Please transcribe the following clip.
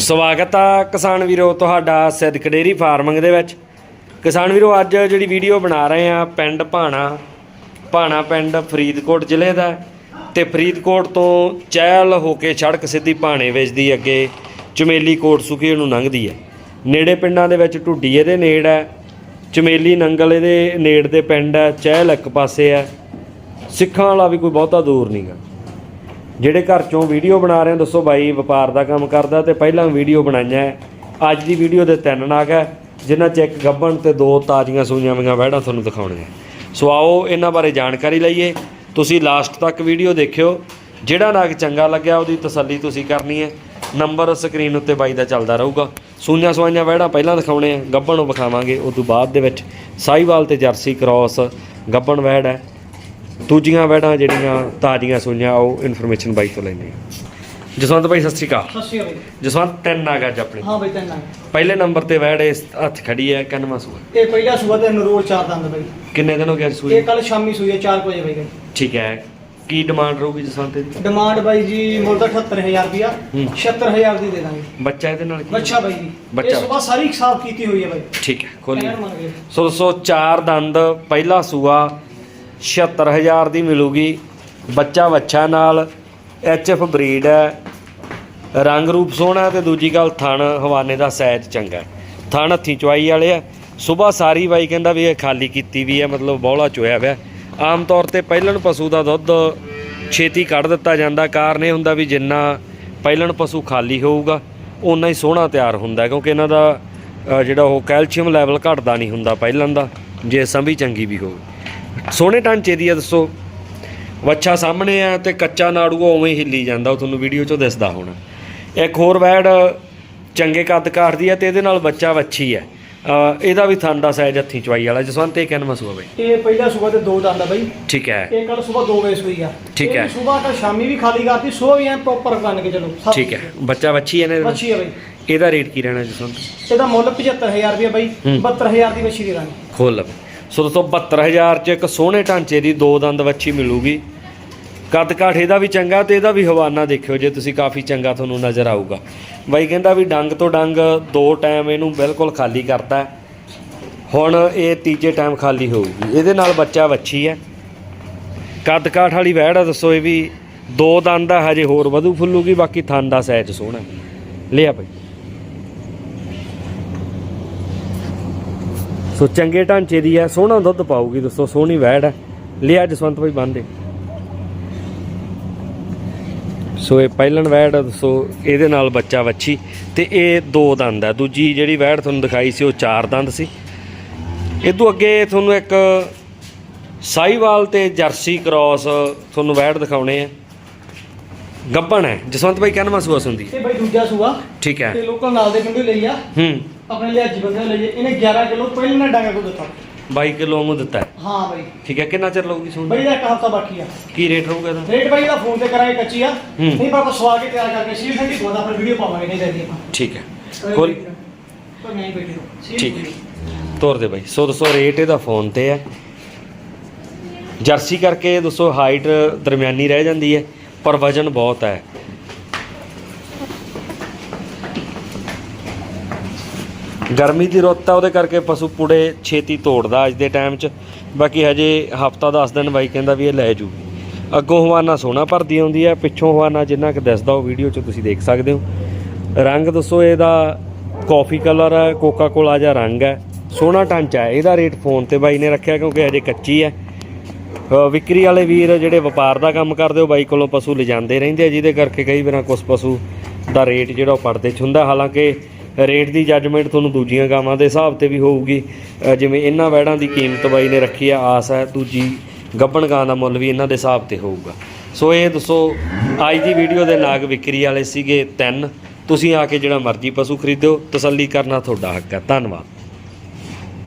ਸਵਾਗਤ ਆ ਕਿਸਾਨ ਵੀਰੋ, ਤੁਹਾਡਾ ਸਿੱਧਕ ਡੇਰੀ ਫਾਰਮਿੰਗ ਦੇ ਵਿੱਚ। ਕਿਸਾਨ ਵੀਰੋ, ਅੱਜ ਜਿਹੜੀ ਵੀਡੀਓ ਬਣਾ ਰਹੇ ਆ, ਪਿੰਡ ਭਾਣਾ ਭਾਣਾ ਪਿੰਡ ਫਰੀਦਕੋਟ ਜ਼ਿਲ੍ਹੇ ਦਾ ਹੈ। ਤੇ ਫਰੀਦਕੋਟ ਤੋਂ ਚਹਿਲ ਹੋ ਕੇ ਸੜਕ ਸਿੱਧੀ ਭਾਣੇ ਵੇਚਦੀ ਅੱਗੇ, ਚਮੇਲੀ ਕੋਟ ਸੁਖੀ ਨੂੰ ਲੰਘਦੀ ਹੈ। ਨੇੜੇ ਪਿੰਡਾਂ ਦੇ ਵਿੱਚ ਢੁੱਡੀ ਇਹਦੇ ਨੇੜ ਹੈ, ਚਮੇਲੀ ਨੰਗਲ ਇਹਦੇ ਨੇੜ ਦੇ ਪਿੰਡ ਹੈ, ਚਹਿਲ ਇੱਕ ਪਾਸੇ ਹੈ। ਸਿੱਖਾਂ ਵਾਲਾ ਵੀ ਕੋਈ ਬਹੁਤਾ ਦੂਰ ਨਹੀਂਗਾ ਜਿਹੜੇ ਘਰ ਚੋਂ ਵੀਡੀਓ ਬਣਾ ਰਹੇ ਹੋ, ਦੱਸੋ ਬਾਈ, ਵਪਾਰ ਦਾ ਕੰਮ ਕਰਦਾ ਤੇ ਪਹਿਲਾਂ ਵੀਡੀਓ ਬਣਾਈਆਂ ਹੈ। ਅੱਜ ਦੀ ਵੀਡੀਓ ਦੇ ਤਿੰਨ ਨਾਗ ਹੈ, ਜਿਨ੍ਹਾਂ ਚ ਇੱਕ ਗੱਬਣ ਤੇ ਦੋ ਤਾਜ਼ੀਆਂ ਸੂਈਆਂ ਵੀਆਂ ਵਹਿੜਾਂ ਤੁਹਾਨੂੰ ਦਿਖਾਉਣੀਆਂ ਸੋ ਆਓ ਇਹਨਾਂ ਬਾਰੇ ਜਾਣਕਾਰੀ ਲਈਏ। ਤੁਸੀਂ ਲਾਸਟ ਤੱਕ ਵੀਡੀਓ ਦੇਖਿਓ। ਜਿਹੜਾ ਨਾਗ ਚੰਗਾ ਲੱਗਿਆ, ਉਹਦੀ ਤਸੱਲੀ ਤੁਸੀਂ ਕਰਨੀ ਹੈ। ਨੰਬਰ ਸਕਰੀਨ ਉੱਤੇ ਬਾਈ ਦਾ ਚੱਲਦਾ ਰਹੂਗਾ। ਸੂਈਆਂ ਸਵਾਈਆਂ ਵਹਿੜਾਂ ਪਹਿਲਾਂ ਦਿਖਾਉਣੇ ਆ ਗੱਬਣ ਨੂੰ ਵਿਖਾਵਾਂਗੇ। ਉਸ ਤੋਂ ਬਾਅਦ ਦੇ ਵਿੱਚ ਸਾਈਵਾਲ ਤੇ ਜਰਸੀ ਕ੍ਰਾਸ ਗੱਬਣ ਵਹਿੜ ਹੈ। ਦੂਜੀਆਂ ਵਹਿੜਾਂ ਜਿਹੜੀਆਂ ਤਾਜ਼ੀਆਂ ਸੂਈਆਂ ਉਹ ਇਨਫੋਰਮੇਸ਼ਨ ਬਾਈ ਤੋਂ ਲੈਂਦੇ ਹਾਂ। ਜਸਵੰਤ ਭਾਈ ਸਤਿ ਸ਼੍ਰੀ ਅਕਾਲ। ਸਤਿ ਸ਼੍ਰੀ ਅਕਾਲ ਜਸਵੰਤ ਤਿੰਨ ਆ ਅੱਜ ਆਪਣੇ। ਹਾਂ ਬਈ ਤੈਨਾਂ ਪਹਿਲੇ ਨੰਬਰ ਤੇ ਵਹਿੜ ਇਸ ਹੱਥ ਖੜੀ ਹੈ ਕਨਵਾ ਸੂਆ? ਇਹ ਪਹਿਲਾ ਸੂਆ ਤੇ ਨਰੋਲ ਚਾਰ ਦੰਦ ਬਈ। ਕਿੰਨੇ ਦਿਨ ਹੋ ਗਏ ਅੱਜ ਇਹ ਸੂਈ ਕੱਲ ਸ਼ਾਮੀ ਸੂਈ ਹੈ 4 ਵਜੇ ਬਈ ਗਈ ਠੀਕ ਹੈ। ਕੀ ਡਿਮਾਂਡ ਰਹੂਗੀ ਜਸਵੰਤ ਦੀ ਡਿਮਾਂਡ ਬਾਈ ਜੀ ਮੁੱਲ ਤਾਂ 78000 ਰੁਪਿਆ ਹੂੰ। 76000 ਦੀ ਦੇ ਦਾਂਗੇ। ਬੱਚਾ ਇਹਦੇ ਨਾਲ ਕੀ? ਬੱਚਾ ਬਾਈ ਜੀ। ਬੱਚਾ। ਇਹ ਸਾਰੀ ਸਾਫ਼ ਕੀਤੀ ਹੋਈ ਹੈ ਬਾਈ। ਠੀਕ ਹੈ ਖੋਲੀ ਕਹਿਣ ਮੰਨ ਗਏ। ਸੋ ਦੋਸਤੋ ਚਾਰ ਦੰਦ ਪਹਿਲਾ ਸੂਆ 76000 ਦੀ ਮਿਲੂਗੀ। ਬੱਚਾ ਵੱਛਾ ਨਾਲ ਐਚਐਫ ਬਰੀਡ ਹੈ। ਰੰਗ ਰੂਪ ਸੋਹਣਾ ਤੇ ਦੂਜੀ ਗੱਲ ਥਣ ਹਵਾਨੇ ਦਾ ਸਾਈਜ਼ ਚੰਗਾ ਥਣ ਹੱਥੀ ਚੁਆਈ ਵਾਲੇ ਆ। ਸਵੇਰ ਸਾਰੀ ਬਾਈ ਕਹਿੰਦਾ ਵੀ ਇਹ ਖਾਲੀ ਕੀਤੀ ਵੀ ਹੈ, ਮਤਲਬ ਬੌਲਾ ਚੋਇਆ ਹੋਇਆ। ਆਮ ਤੌਰ ਤੇ ਪਹਿਲਣ ਪਸ਼ੂ ਦਾ ਦੁੱਧ ਛੇਤੀ ਕੱਢ ਦਿੱਤਾ ਜਾਂਦਾ। ਕਾਰਨ ਇਹ ਹੁੰਦਾ ਵੀ ਜਿੰਨਾ ਪਹਿਲਣ ਪਸ਼ੂ ਖਾਲੀ ਹੋਊਗਾ ਉਨਾ ਹੀ ਸੋਹਣਾ ਤਿਆਰ ਹੁੰਦਾ ਕਿਉਂਕਿ ਇਹਨਾਂ ਦਾ ਜਿਹੜਾ ਉਹ ਕੈਲਸ਼ੀਅਮ ਲੈਵਲ ਘਟਦਾ ਨਹੀਂ ਹੁੰਦਾ ਪਹਿਲਣ ਦਾ। ਜੇ ਸੰਭੀ ਚੰਗੀ ਵੀ ਹੋਵੇ ਸੋਹਣੇ ਢਾਂਚੇ ਦੀ ਆ ਦੱਸੋ। ਵੱਛਾ ਸਾਹਮਣੇ ਆ ਤੇ ਕੱਚਾ ਨਾੜੂ ਉਵੇਂ ਹਿੱਲੀ ਜਾਂਦਾ ਉਹ ਤੁਹਾਨੂੰ ਵੀਡੀਓ 'ਚੋਂ ਦਿਸਦਾ ਹੋਣਾ। ਇੱਕ ਹੋਰ ਵੈੜ ਚੰਗੇ ਕੱਦ ਕਾਠ ਦੀ ਆ ਤੇ ਇਹਦੇ ਨਾਲ ਬੱਚਾ ਵੱਛੀ ਅ, ਇਹਦਾ ਵੀ ਥਣ ਦਾ ਸਾਈਜ਼ ਹੱਥੀ ਚਵਾਈ ਵਾਲਾ ਜਸਵੰਤ ਇਹ ਕਹਿਣ ਮਸੂਆ ਬਈ? ਇਹ ਪਹਿਲਾ ਸੂਆ ਤੇ ਦੋ ਦੰਦ ਆ ਬਾਈ। ਠੀਕ ਹੈ। ਇਹ ਕੱਲ ਸਵੇਰ 2 ਵਜੇ ਸੂਈ ਆ। ਠੀਕ ਹੈ। ਸਵੇਰ ਕੱਲ ਸ਼ਾਮੀ ਵੀ ਖਾਲੀ ਕਰਤੀ ਸੋ ਵੀ ਐ ਪ੍ਰੋਪਰ ਬਣ ਕੇ ਚਲੋ ਠੀਕ ਹੈ। ਬੱਚਾ ਵੱਛੀ ਹੈ ਨੇ ਬੱਚੀ ਹੈ ਬਾਈ। ਇਹਦਾ ਰੇਟ ਕੀ ਰਹਿਣਾ ਜਸਵੰਤ? ਇਹਦਾ ਮੁੱਲ 75000 ਰੁਪਇਆ ਬਾਈ ਹੂੰ। 72000 ਦੀ ਬੱਚੀ ਦੇ ਦਾਂਗੇ। ਖੋਲ ਲਵੇ ਸੋ ਦੋਸਤੋ 72000 ਚ ਇੱਕ ਸੋਹਣੇ ਢਾਂਚੇ ਦੀ ਦੋ ਦੰਦ ਵੱਛੀ ਮਿਲੂਗੀ। ਕੱਦ ਕਾਠ ਇਹਦਾ ਵੀ ਚੰਗਾ ਤੇ ਇਹਦਾ ਵੀ ਹਵਾਨਾ ਦੇਖਿਓ, ਜੇ ਤੁਸੀਂ ਕਾਫੀ ਚੰਗਾ ਤੁਹਾਨੂੰ ਨਜ਼ਰ ਆਊਗਾ। ਬਾਈ ਕਹਿੰਦਾ ਵੀ ਡੰਗ ਤੋਂ ਡੰਗ ਦੋ ਟਾਈਮ ਇਹਨੂੰ ਬਿਲਕੁਲ ਖਾਲੀ ਕਰਤਾ ਹੁਣ ਇਹ ਤੀਜੇ ਟਾਈਮ ਖਾਲੀ ਹੋਊਗੀ। ਇਹਦੇ ਨਾਲ ਬੱਚਾ ਵੱਛੀ ਹੈ। ਕੱਦ ਕਾਠ ਵਾਲੀ ਵਹਿੜ ਆ, ਦੱਸੋ ਇਹ ਵੀ ਦੋ ਦੰਦ ਆ, ਹਜੇ ਹੋਰ ਵਧੂ ਫੁੱਲੂਗੀ, ਬਾਕੀ ਥਣ ਦਾ ਸਾਈਜ਼ ਸੋਹਣਾ। ਲਿਆ ਭਾਈ ਸੋ ਚੰਗੇ ਢਾਂਚੇ ਦੀ ਹੈ ਸੋਹਣਾ ਦੁੱਧ ਪਾਊਗੀ ਦੋਸਤੋ ਸੋਹਣੀ ਵੈੜ ਹੈ। ਲਿਆ ਜਸਵੰਤ ਭਾਈ ਬੰਦੇ। ਸੋ ਇਹ ਪਹਿਲਣ ਵੈੜ ਦੋਸਤੋ ਇਹਦੇ ਨਾਲ ਬੱਚਾ ਵੱਛੀ ਤੇ ਇਹ ਦੋ ਦੰਦ ਹੈ। ਦੂਜੀ ਜਿਹੜੀ ਵੈੜ ਤੁਹਾਨੂੰ ਦਿਖਾਈ ਸੀ ਉਹ ਚਾਰ ਦੰਦ ਸੀ। ਇਹ ਤੋਂ ਅੱਗੇ ਤੁਹਾਨੂੰ ਇੱਕ ਸਾਈਵਾਲ ਤੇ ਜਰਸੀ ਕ੍ਰਾਸ ਤੁਹਾਨੂੰ ਵੈੜ ਦਿਖਾਉਣੇ ਆ। ਗੱਬਣ ਹੈ। ਜਸਵੰਤ ਭਾਈ ਕਹਿੰਦਾ ਮਸੂਆ ਸੁੰਦੀ ਇਹ ਬਾਈ ਦੂਜਾ ਸੂਆ। ਠੀਕ ਹੈ। ਤੇ ਲੋਕਲ ਨਾਲ ਦੇ ਪਿੰਡੋਂ ਲਈ ਆ। ਹੂੰ। ਆਪਣੇ ਲਈ ਅੱਜ ਬੰਦੇ ਲਈ ਇਹਨੇ 11 ਕਿਲੋ ਪਹਿਲਾਂ ਨਾ ਡਾਂਗਾ ਕੋ ਦਿੱਤਾ। 22 ਕਿਲੋ ਵਾਂਗੂ ਦਿੱਤਾ ਹੈ? ਹਾਂ ਬਾਈ। ਠੀਕ ਹੈ ਕਿੰਨਾ ਚਿਰ ਲਊਗੀ ਸੁਣ ਬਾਈ ਦਾ ਇੱਕ ਹਫਤਾ ਬਾਕੀ ਆ। ਕੀ ਰੇਟ ਰਹੂਗਾ ਇਹਦਾ? ਰੇਟ ਬਾਈ ਦਾ ਫੋਨ ਤੇ ਕਰਾਂਗੇ ਕੱਚੀ ਆ। ਹੂੰ। ਨਹੀਂ ਪਾਪਾ ਸਵਾ ਕੇ ਤਿਆਰ ਕਰਕੇ ਸੀਲ ਠੰਡੀ ਤੋਂ ਆਪਾਂ ਵੀਡੀਓ ਪਾਵਾਂਗੇ ਨਹੀਂ ਦੇਦੀ ਆਪਾਂ। ਠੀਕ ਹੈ। ਖੋਲ ਪਰ ਨਹੀਂ ਬੈਠੀ ਰਹੋ ਠੀਕ ਵੀਡੀਓ। ਤੋਰ ਦੇ ਬਾਈ। ਸੋ ਦੋਸਤੋ ਰੇਟ ਇਹਦਾ ਫੋਨ ਤੇ ਹੈ। ਜਰਸੀ ਕਰਕੇ ਦੋਸਤੋ ਹਾਈਟ ਦਰਮਿਆਨੀ ਰਹਿ ਜਾਂਦੀ ਹੈ ਪਰ ਵਜਨ ਬਹੁਤ ਹੈ। ਗਰਮੀ ਦੀ ਰੁੱਤ ਆ ਉਹਦੇ ਕਰਕੇ ਪਸ਼ੂ ਪੂੜੇ ਛੇਤੀ ਤੋੜਦਾ ਅੱਜ ਦੇ ਟਾਈਮ 'ਚ। ਬਾਕੀ ਹਜੇ ਹਫਤਾ 10 ਦਿਨ ਬਾਈ ਕਹਿੰਦਾ ਵੀ ਇਹ ਲੈ ਜੂਗੀ। ਅੱਗੋਂ ਹਵਾਨਾ ਸੋਹਣਾ ਭਰਦੀ ਆਉਂਦੀ ਹੈ ਪਿੱਛੋਂ ਹਵਾਨਾ ਜਿੰਨਾ ਕਿ ਦਿਸਦਾ ਉਹ ਵੀਡੀਓ 'ਚ ਤੁਸੀਂ ਦੇਖ ਸਕਦੇ ਹੋ। ਰੰਗ ਦੱਸੋ ਇਹਦਾ ਕਾਫੀ ਕਲਰ ਹੈ ਕੋਕਾ ਕੋਲਾ ਜਿਹਾ ਰੰਗ ਹੈ ਸੋਹਣਾ ਟਾਂਚਾ ਹੈ ਇਹਦਾ ਰੇਟ ਫੋਨ ਤੇ ਬਾਈ ਨੇ ਰੱਖਿਆ ਕਿਉਂਕਿ ਹਜੇ ਕੱਚੀ ਹੈ ਅ, ਵਿਕਰੀ ਵਾਲੇ ਵੀਰ ਜਿਹੜੇ ਵਪਾਰ ਦਾ ਕੰਮ ਕਰਦੇ ਉਹ ਬਾਈ ਕੋਲੋਂ ਪਸ਼ੂ ਲਿਜਾਂਦੇ ਰਹਿੰਦੇ ਆ ਜਿਹਦੇ ਕਰਕੇ ਕਈ ਵਾਰਾਂ ਕੁਝ ਪਸ਼ੂ ਦਾ ਰੇਟ ਜਿਹੜਾ ਉਹ ਪਰਦੇ 'ਚ ਹੁੰਦਾ। ਹਾਲਾਂਕਿ ਰੇਟ ਦੀ ਜੱਜਮੈਂਟ ਤੁਹਾਨੂੰ ਦੂਜੀਆਂ ਗਾਵਾਂ ਦੇ ਹਿਸਾਬ ਤੇ ਵੀ ਹੋਊਗੀ। ਜਿਵੇਂ ਇਹਨਾਂ ਵੈੜਾਂ ਦੀ ਕੀਮਤ ਬਾਈ ਨੇ ਰੱਖੀ ਆ, ਆਸ ਹੈ, ਦੂਜੀ ਗੱਬਣ ਗਾਂ ਦਾ ਮੁੱਲ ਵੀ ਇਹਨਾਂ ਦੇ ਹਿਸਾਬ ਤੇ ਹੋਊਗਾ। ਸੋ ਇਹ ਦੱਸੋ, ਅੱਜ ਦੀ ਵੀਡੀਓ ਦੇ ਨਾਗ ਵਿਕਰੀ ਵਾਲੇ ਸੀਗੇ ਤਿੰਨ। ਤੁਸੀਂ ਆ ਕੇ ਜਿਹੜਾ ਮਰਜ਼ੀ ਪਸ਼ੂ ਖਰੀਦੋ ਤਸੱਲੀ ਕਰਨਾ ਤੁਹਾਡਾ ਹੱਕ ਹੈ। ਧੰਨਵਾਦ।